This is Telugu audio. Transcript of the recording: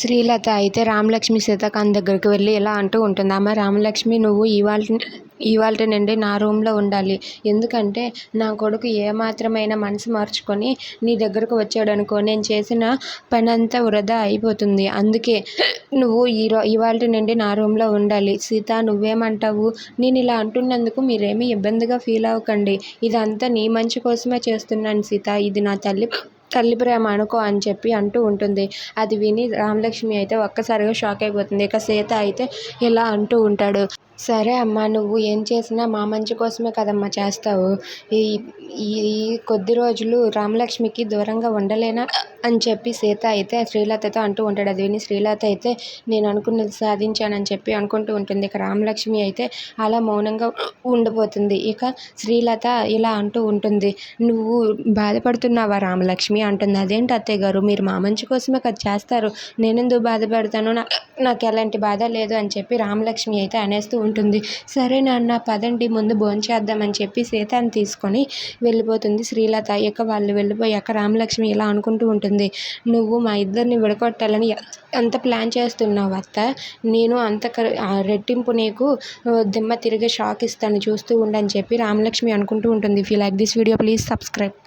శ్రీలత అయితే రామలక్ష్మి సీతాకాంత్ దగ్గరికి వెళ్ళి ఇలా అంటూ ఉంటుంది అమ్మ రామలక్ష్మి నువ్వు ఇవాళ ఇవాళ నుండి నా రూమ్లో ఉండాలి. ఎందుకంటే నా కొడుకు ఏమాత్రమైన మనసు మార్చుకొని నీ దగ్గరకు వచ్చాడు అనుకో నేను చేసిన పని అంతా వృధా అయిపోతుంది. అందుకే నువ్వు ఈరో ఇవాళ నుండి నా రూమ్లో ఉండాలి. సీత నువ్వేమంటావు? నేను ఇలా అంటున్నందుకు మీరేమీ ఇబ్బందిగా ఫీల్ అవ్వకండి. ఇదంతా నీ మంచి కోసమే చేస్తున్నాను సీత. ఇది నా తల్లి తల్లి ప్రేమ అనుకో అని చెప్పి అంటూ ఉంటుంది. అది విని రామలక్ష్మి అయితే ఒక్కసారిగా షాక్ అయిపోతుంది. ఇక సీత అయితే ఇలా అంటూ ఉంటాడు. సరే అమ్మా నువ్వు ఏం చేసినా మా మంచి కోసమే కదమ్మా చేస్తావు. ఈ ఈ కొద్ది రోజులు రామలక్ష్మికి దూరంగా ఉండలేనా? అని చెప్పి సీత అయితే శ్రీలతతో అంటూ ఉంటాడు. అది విని శ్రీలత అయితే నేను అనుకున్నది సాధించానని చెప్పి అనుకుంటూ ఉంటుంది. ఇక రామలక్ష్మి అయితే అలా మౌనంగా ఉండిపోతుంది. ఇక శ్రీలత ఇలా అంటూ ఉంటుంది. నువ్వు బాధపడుతున్నావా రామలక్ష్మి? అంటుంది. అదేంటి అత్తయ్య గారు? మీరు మా మంచి కోసమే కదా చేస్తారు. నేనెందుకు బాధపడతాను నాకు ఎలాంటి బాధ లేదు అని చెప్పి రామలక్ష్మి అయితే అనేస్తూ ఉంటుంది. సరే నాన్న పదండి. ముందు భోంచేద్దామని చెప్పి సీతని తీసుకొని వెళ్ళిపోతుంది శ్రీలత. ఇక వాళ్ళు వెళ్ళిపోయాక రామలక్ష్మి ఇలా అనుకుంటూ ఉంటుంది. నువ్వు మా ఇద్దరిని విడగొట్టాలని ఎంత ప్లాన్ చేస్తున్నావు అత్త. నేను అంత రెట్టింపు నీకు దిమ్మ తిరిగే షాక్ ఇస్తాను. చూస్తూ ఉండని చెప్పి రామలక్ష్మి అనుకుంటూ ఉంటుంది. If you like this video please subscribe